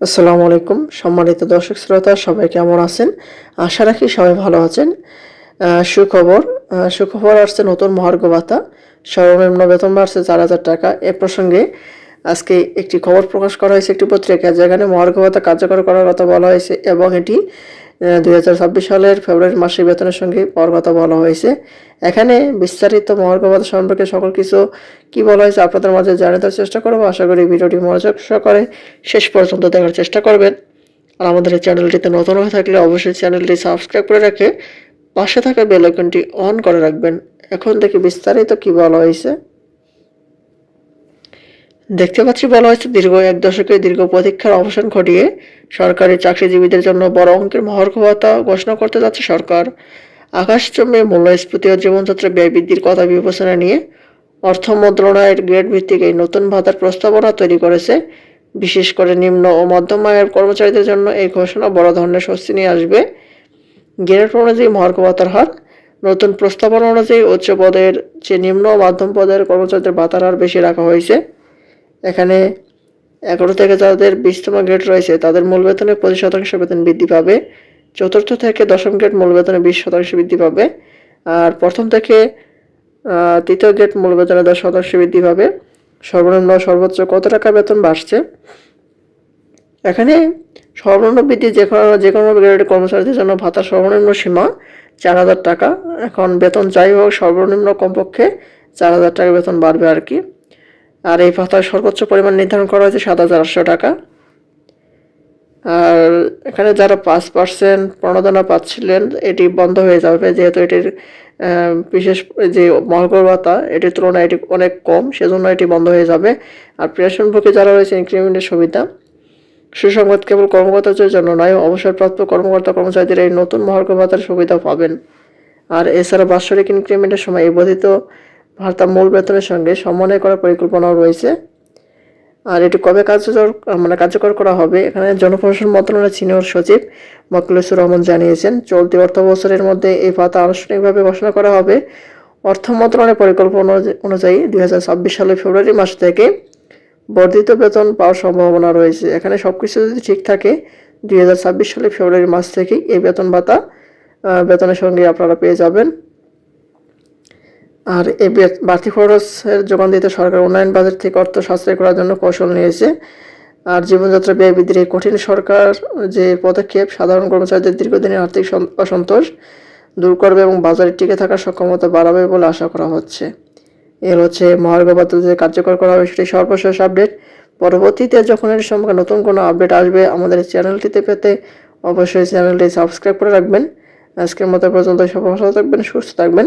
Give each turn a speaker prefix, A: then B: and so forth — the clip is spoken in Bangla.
A: আসসালামু আলাইকুম। সম্মানিত দর্শক শ্রোতা, সবাই কেমন আছেন? আশা রাখি সবাই ভালো আছেন। সুখবর সুখবর আসছে নতুন মহার্ঘ ভাতা সর্বনিম্ন বেতন বাড়ছে চার হাজার টাকা। এ প্রসঙ্গে আজকে একটি খবর প্রকাশ করা হয়েছে। একটি পত্রিকা যেখানে মহার্ঘ ভাতা কার্যকর করার কথা বলা হয়েছে এবং এটি দুই হাজার ছাব্বিশ সালের ফেব্রুয়ারি মাসের বেতনের সঙ্গে পাওয়ার কথা বলা হয়েছে। এখানে বিস্তারিত মহার্ঘ সম্পর্কে সকল কিছু কি বলা হয়েছে আপনাদের মাঝে জানাতে চেষ্টা করব। আশা করি ভিডিওটি মনোযোগ সহকারে শেষ পর্যন্ত দেখার চেষ্টা করবেন। আর আমাদের চ্যানেলটিতে নতুন হয়ে থাকলে অবশ্যই চ্যানেলটি সাবস্ক্রাইব করে রেখে পাশে থাকা বেল অন করে রাখবেন। এখন দেখি বিস্তারিত কি বলা হয়েছে? দেখতে পাচ্ছি বলা হয়েছে দীর্ঘ এক দশকের দীর্ঘ প্রতীক্ষার অবসান ঘটিয়ে সরকারি চাকরিজীবীদের জন্য বড় অঙ্কের মহার্ঘ ভাতা ঘোষণা করতে যাচ্ছে সরকার। আকাশচম্বে মূল্যস্ফীতি ও জীবনযাত্রা ব্যয় বৃদ্ধির কথা বিবেচনা নিয়ে অর্থ মন্ত্রণালয়ের গ্রেড ভিত্তিক এই নতুন ভাতার প্রস্তাবনা তৈরি করেছে। বিশেষ করে নিম্ন ও মধ্যম আয়ের কর্মচারীদের জন্য এই ঘোষণা বড় ধরনের স্বস্তি নিয়ে আসবে। গ্রেড অনুযায়ী মহার্ঘ ভাতার হার, নতুন প্রস্তাবনা অনুযায়ী উচ্চ পদের যে নিম্ন ও মাধ্যম পদের কর্মচারীদের ভাতার হার বেশি রাখা হয়েছে। এখানে এগারো থেকে যাদের বিশতম গ্রেড রয়েছে, তাদের মূল বেতনে পঁচিশ শতাংশ বেতন বৃদ্ধি পাবে। চতুর্থ থেকে দশম গ্রেড মূল বেতনে বিশ শতাংশ বৃদ্ধি পাবে। আর প্রথম থেকে তৃতীয় গ্রেড মূল বেতনে দশ শতাংশ বৃদ্ধি পাবে। সর্বনিম্ন সর্বোচ্চ কত টাকা বেতন বাড়ছে? এখানে সর্বনিম্ন বৃদ্ধি যে কোনো যে কোনো গ্রেডের কর্মচারীদের জন্য ভাতার সর্বনিম্ন সীমা চার হাজার টাকা। এখন বেতন যাই হোক, সর্বনিম্ন কমপক্ষে চার হাজার টাকা বেতন বাড়বে আর কি। আর এই ভাতার সর্বোচ্চ পরিমাণ নির্ধারণ করা হয়েছে সাত হাজার আটশো টাকা। আর এখানে যারা পাঁচ পার্সেন্ট প্রণোদনা পাচ্ছিলেন, এটি বন্ধ হয়ে যাবে যেহেতু এটির বিশেষ যে মহার্ঘ ভাতা, এটির তুলনায় এটি অনেক কম, সেজন্য এটি বন্ধ হয়ে যাবে। আর পেনশনভোগী যারা রয়েছে ইনক্রিমেন্টের সুবিধা। সুসংবাদ কেবল কর্মকর্তাদের জন্য নয়, অবসরপ্রাপ্ত কর্মকর্তা কর্মচারীদের এই নতুন মহার্ঘ ভাতার সুবিধা পাবেন। আর এছাড়া বাৎসরিক ইনক্রিমেন্টের সময় এই বর্ধিত ভাতা মূল বেতনের সঙ্গে সমন্বয় করার পরিকল্পনাও রয়েছে। আর এটি কবে কার্যকর মানে কার্যকর করা হবে, এখানে জনপ্রশাসন মন্ত্রণালয়ের সিনিয়র সচিব মকলেসুর রহমান জানিয়েছেন, চলতি অর্থ বছরের মধ্যে এই ভাতা আনুষ্ঠানিকভাবে ঘোষণা করা হবে। অর্থ মন্ত্রণালয়ের পরিকল্পনা অনুযায়ী- দুই হাজার ছাব্বিশ সালের ফেব্রুয়ারি মাস থেকে বর্ধিত বেতন পাওয়ার সম্ভাবনা রয়েছে। এখানে সব কিছু যদি ঠিক থাকে, দুই হাজার ছাব্বিশ সালের ফেব্রুয়ারি মাস থেকেই এই বেতন ভাতা বেতনের সঙ্গে আপনারা পেয়ে যাবেন। আর এই বাড়তি খরচের যোগান দিতে সরকার উন্নয়ন বাজেট থেকে অর্থ সাশ্রয় করার জন্য কৌশল নিয়েছে। আর জীবনযাত্রা ব্যয় বৃদ্ধির এই কঠিন সরকার যে পদক্ষেপ, সাধারণ কর্মচারীদের দীর্ঘদিনের আর্থিক অসন্তোষ দূর করবে এবং বাজারে টিকে থাকার সক্ষমতা বাড়াবে বলে আশা করা হচ্ছে। এর হচ্ছে মহার্ঘ যে কার্যকর করা হবে সেটি সর্বশেষ আপডেট। পরবর্তীতে যখন এর সম্পর্কে নতুন কোনো আপডেট আসবে আমাদের চ্যানেলটিতে পেতে অবশ্যই চ্যানেলটি সাবস্ক্রাইব করে রাখবেন। আজকের মতো পর্যন্ত সবাই ভালো থাকবেন, সুস্থ থাকবেন।